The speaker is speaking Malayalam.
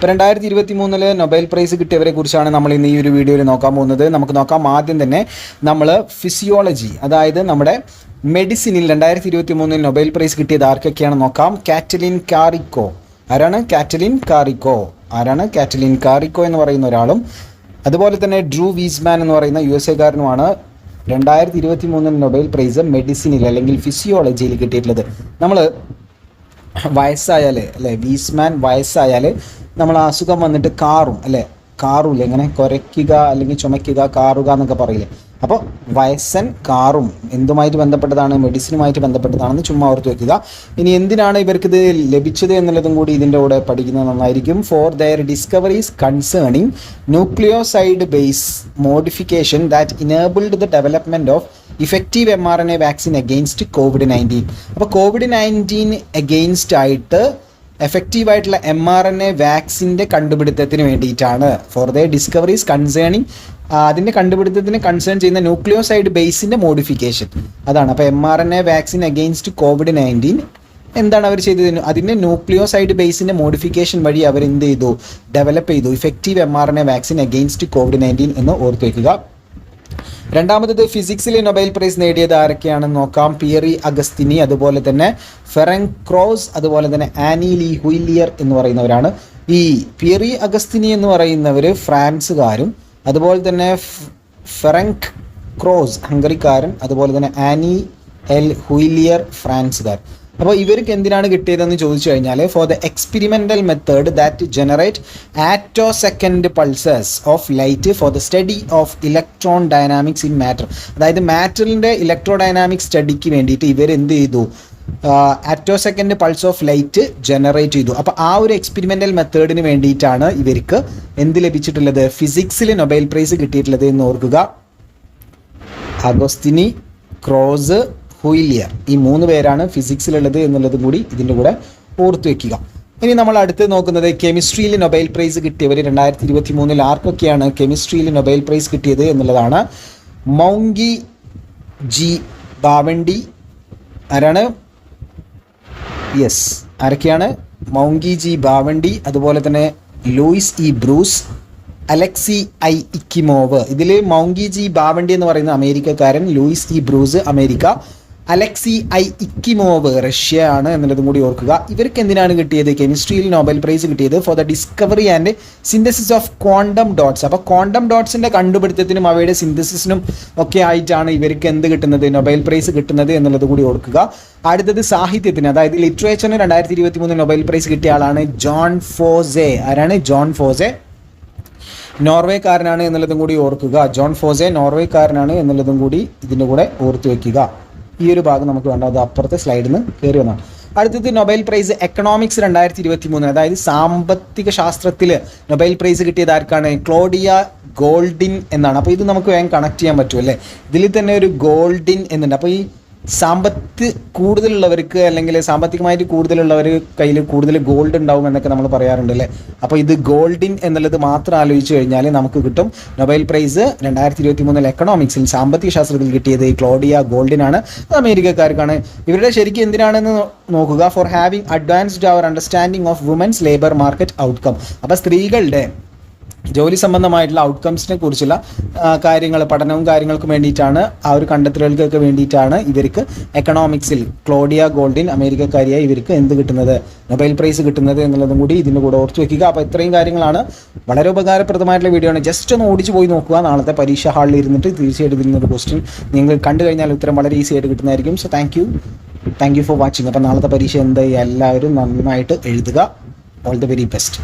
ഇപ്പോൾ രണ്ടായിരത്തി ഇരുപത്തി മൂന്നിൽ നൊബൈൽ പ്രൈസ് കിട്ടിയവരെ കുറിച്ചാണ് നമ്മൾ ഇന്ന് ഈ ഒരു വീഡിയോയിൽ നോക്കാൻ പോകുന്നത്. നമുക്ക് നോക്കാം ആദ്യം തന്നെ നമ്മൾ ഫിസിയോളജി അതായത് നമ്മുടെ മെഡിസിനിൽ രണ്ടായിരത്തി ഇരുപത്തി മൂന്നിൽ നൊബൈൽ പ്രൈസ് കിട്ടിയത് ആർക്കൊക്കെയാണ് നോക്കാം? Katalin Kariko. ആരാണ്? Katalin Kariko. ആരാണ്? കാറ്റലിൻ കാറിക്കോ എന്ന് പറയുന്ന ഒരാളും. അതുപോലെ തന്നെ ഡ്രൂ വീസ്മാൻ എന്ന് പറയുന്ന യു എസ് എക്കാരനുമാണ് രണ്ടായിരത്തി ഇരുപത്തി മൂന്നിൽ നൊബൈൽ പ്രൈസ് മെഡിസിനിൽ അല്ലെങ്കിൽ ഫിസിയോളജിയിൽ കിട്ടിയിട്ടുള്ളത്. നമ്മൾ വയസ്സായാൽ അല്ലേ വീസ്മാൻ വയസ്സായാൽ നമ്മൾ അസുഖം വന്നിട്ട് കാറും അല്ലേ? കാറുമില്ല ഇങ്ങനെ കുരയ്ക്കുക അല്ലെങ്കിൽ ചുമയ്ക്കുക കാറുക എന്നൊക്കെ പറയില്ലേ? അപ്പോൾ വയസ്സൻ കാറും എന്തുമായിട്ട് ബന്ധപ്പെട്ടതാണ്? മെഡിസിനുമായിട്ട് ബന്ധപ്പെട്ടതാണെന്ന് ചുമ്മാ ഓർത്ത് വയ്ക്കുക ഇനി എന്തിനാണ് ഇവർക്കിത് ലഭിച്ചത് എന്നുള്ളതും കൂടി ഇതിന്റെ കൂടെ പഠിക്കുന്നത് നന്നായിരിക്കും. For their discoveries concerning nucleoside base modification that enabled the development of effective M R N A vaccine against COVID nineteen അപ്പോൾ കോവിഡ് നയന്റീൻ അഗെയിൻസ്റ്റ് ആയിട്ട് എഫക്റ്റീവ് ആയിട്ടുള്ള എം ആർ എൻ എ വാക്സിന്റെ കണ്ടുപിടുത്തത്തിന് വേണ്ടിയിട്ടാണ്. ഫോർ ദ ഡിസ്കവറീസ് കൺസേണിങ് അതിന്റെ കണ്ടുപിടുത്തത്തിന് കൺസേൺ ചെയ്യുന്ന ന്യൂക്ലിയോസൈഡ് ബേസിന്റെ മോഡിഫിക്കേഷൻ അതാണ്. അപ്പോൾ M R N A vaccine against COVID nineteen എന്താണ് അവർ ചെയ്തത്? അതിന്റെ ന്യൂക്ലിയോസൈഡ് ബേസിന്റെ മോഡിഫിക്കേഷൻ വഴി അവർ എന്ത് ചെയ്തു? ഡെവലപ്പ് ചെയ്തു. Effective M R N A vaccine against COVID nineteen എന്ന് ഓർത്ത് വയ്ക്കുക രണ്ടാമത്തത് ഫിസിക്സിൽ നൊബൈൽ പ്രൈസ് നേടിയത് ആരൊക്കെയാണെന്ന് നോക്കാം. പിയറി അഗസ്തിനി അതുപോലെ തന്നെ ഫെറങ് ക്രോസ് അതുപോലെ തന്നെ ആനി ലി ഹുയിലിയർ എന്ന് പറയുന്നവരാണ്. ഈ പിയറി അഗസ്തിനി എന്ന് പറയുന്നവർ ഫ്രാൻസുകാരും അതുപോലെ തന്നെ ഫെറങ്ക് ക്രോസ് ഹംഗറിക്കാരൻ അതുപോലെ തന്നെ ആനി എൽ ഹുയിലിയർ ഫ്രാൻസുകാർ. അപ്പോൾ ഇവർക്ക് എന്തിനാണ് കിട്ടിയതെന്ന് ചോദിച്ചു കഴിഞ്ഞാൽ for the experimental method that generate attosecond pulses of light for the study of electron dynamics in matter അതായത് മാറ്ററിന്റെ ഇലക്ട്രോ ഡയനാമിക്സ് സ്റ്റഡിക്ക് വേണ്ടിയിട്ട് ഇവർ എന്ത് ചെയ്തു? Attosecond pulse of light generate ചെയ്തു. അപ്പോൾ ആ ഒരു എക്സ്പെരിമെന്റൽ മെത്തേഡിന് വേണ്ടിയിട്ടാണ് ഇവർക്ക് എന്ത് ലഭിച്ചിട്ടുള്ളത്? ഫിസിക്സിൽ നൊബൈൽ പ്രൈസ് കിട്ടിയിട്ടുള്ളത് എന്ന് ഓർക്കുക. അഗോസ്തിനി ക്രോസ് ഹുയിലിയർ ഈ മൂന്ന് പേരാണ് ഫിസിക്സിലുള്ളത് എന്നുള്ളതും കൂടി ഇതിന്റെ കൂടെ ഓർത്തു വെക്കുക. ഇനി നമ്മൾ അടുത്ത് നോക്കുന്നത് കെമിസ്ട്രിയിൽ നൊബൈൽ പ്രൈസ് കിട്ടിയവർ രണ്ടായിരത്തി ഇരുപത്തി മൂന്നിൽ ആർക്കൊക്കെയാണ് കെമിസ്ട്രിയിൽ നൊബൈൽ പ്രൈസ് കിട്ടിയത് എന്നുള്ളതാണ്. മൗങ്കി ജി ബാവണ്ടി ആരാണ്? യെസ് ആരൊക്കെയാണ്? മൗങ്കി ജി ബാവണ്ടി അതുപോലെ തന്നെ Louis E Brus Alexei I Ekimov. ഇതിൽ മൗങ്കി ജി ബാവണ്ടി എന്ന് പറയുന്ന അമേരിക്കക്കാരൻ Louis E Brus America. Alexei I Ekimov Russia ആണ് എന്നുള്ളതും കൂടി ഓർക്കുക. ഇവർക്ക് എന്തിനാണ് കിട്ടിയത്? കെമിസ്ട്രിയിൽ നോബൽ പ്രൈസ് കിട്ടിയത് for the discovery and synthesis of quantum dots അപ്പോൾ ക്വാണ്ടം ഡോട്ട്സിന്റെ കണ്ടുപിടുത്തത്തിനും അവയുടെ സിന്തസിസിനും ഒക്കെ ആയിട്ടാണ് ഇവർക്ക് എന്ത് കിട്ടുന്നത്? നോബൽ പ്രൈസ് കിട്ടുന്നത് എന്നുള്ളത് കൂടി ഓർക്കുക. അടുത്തത് സാഹിത്യത്തിന്. അതായത് ലിറ്ററേച്ചറിന് രണ്ടായിരത്തി ഇരുപത്തി മൂന്ന് നൊബൈൽ പ്രൈസ് കിട്ടിയ ആളാണ് ജോൺ ഫോസെ. ആരാണ്? John Fosse. നോർവേക്കാരനാണ് എന്നുള്ളതും കൂടി ഓർക്കുക. ജോൺ ഫോസെ നോർവേക്കാരനാണ് എന്നുള്ളതും കൂടി ഇതിന്റെ കൂടെ ഓർത്തു വെക്കുക. ഈ ഒരു ഭാഗം നമുക്ക് വേണ്ട അത് അപ്പുറത്തെ സ്ലൈഡിൽ നിന്ന് കയറി വന്നതാണ് അടുത്തത് നൊബൈൽ പ്രൈസ് എക്കണോമിക്സ് രണ്ടായിരത്തി ഇരുപത്തി മൂന്ന് അതായത് സാമ്പത്തിക ശാസ്ത്രത്തിൽ നൊബൈൽ പ്രൈസ് കിട്ടിയത് ആർക്കാണ്? ക്ലോഡിയ ഗോൾഡിൻ എന്നാണ്. അപ്പോൾ ഇത് നമുക്ക് വേഗം കണക്ട് ചെയ്യാൻ പറ്റുമല്ലേ ഇതിൽ തന്നെ ഒരു ഗോൾഡിൻ എന്നുണ്ട്. അപ്പോൾ ഈ സമ്പത്ത് കൂടുതലുള്ളവർക്ക് അല്ലെങ്കിൽ സാമ്പത്തികമായിട്ട് കൂടുതലുള്ളവർ കയ്യിൽ കൂടുതൽ ഗോൾഡ് ഉണ്ടാവും എന്നൊക്കെ നമ്മൾ പറയാറുണ്ട് അല്ലേ? അപ്പോൾ ഇത് ഗോൾഡിൻ എന്നുള്ളത് മാത്രം ആലോചിച്ച് കഴിഞ്ഞാൽ നമുക്ക് കിട്ടും നൊബൈൽ പ്രൈസ് രണ്ടായിരത്തി ഇരുപത്തി മൂന്നിൽ എക്കണോമിക്സിൽ സാമ്പത്തിക ശാസ്ത്രത്തിൽ കിട്ടിയത് ക്ലോഡിയ ഗോൾഡിനാണ് അത് അമേരിക്കക്കാർക്കാണ്. ഇവരുടെ ശരിക്കും എന്തിനാണെന്ന് നോക്കുക? For having advanced our understanding of women's labour market outcome അപ്പോൾ സ്ത്രീകളുടെ ജോലി സംബന്ധമായിട്ടുള്ള ഔട്ട്കംസിനെ കുറിച്ചുള്ള കാര്യങ്ങൾ പഠനവും കാര്യങ്ങൾക്കും വേണ്ടിയിട്ടാണ് ആ ഒരു കണ്ടെത്തലുകൾക്കൊക്കെ വേണ്ടിയിട്ടാണ് ഇവർക്ക് എക്കണോമിക്സിൽ ക്ലോഡിയ ഗോൾഡിൻ അമേരിക്കക്കാരിയായി ഇവർക്ക് എന്ത് കിട്ടുന്നത് നൊബൈൽ പ്രൈസ് കിട്ടുന്നത് എന്നുള്ളതും കൂടി ഇതിന്റെ കൂടെ ഓർത്ത് വെക്കുക. അപ്പോൾ ഇത്രയും കാര്യങ്ങളാണ്. വളരെ ഉപകാരപ്രദമായിട്ടുള്ള വീഡിയോ ആണ്. ജസ്റ്റ് ഒന്ന് ഓടിച്ച് പോയി നോക്കുക. നാളത്തെ പരീക്ഷ ഹാളിൽ ഇരുന്നിട്ട് തീർച്ചയായിട്ടും ഇതിൽ നിന്നൊരു ക്വസ്റ്റ്യൻ നിങ്ങൾ കണ്ടു കഴിഞ്ഞാൽ ഉത്തരം വളരെ ഈസി ആയിട്ട് കിട്ടുന്നതായിരിക്കും. So thank you thank you for watching അപ്പോൾ നാളത്തെ പരീക്ഷ എന്തായി? എല്ലാവരും നന്നായിട്ട് എഴുതുക. All the very best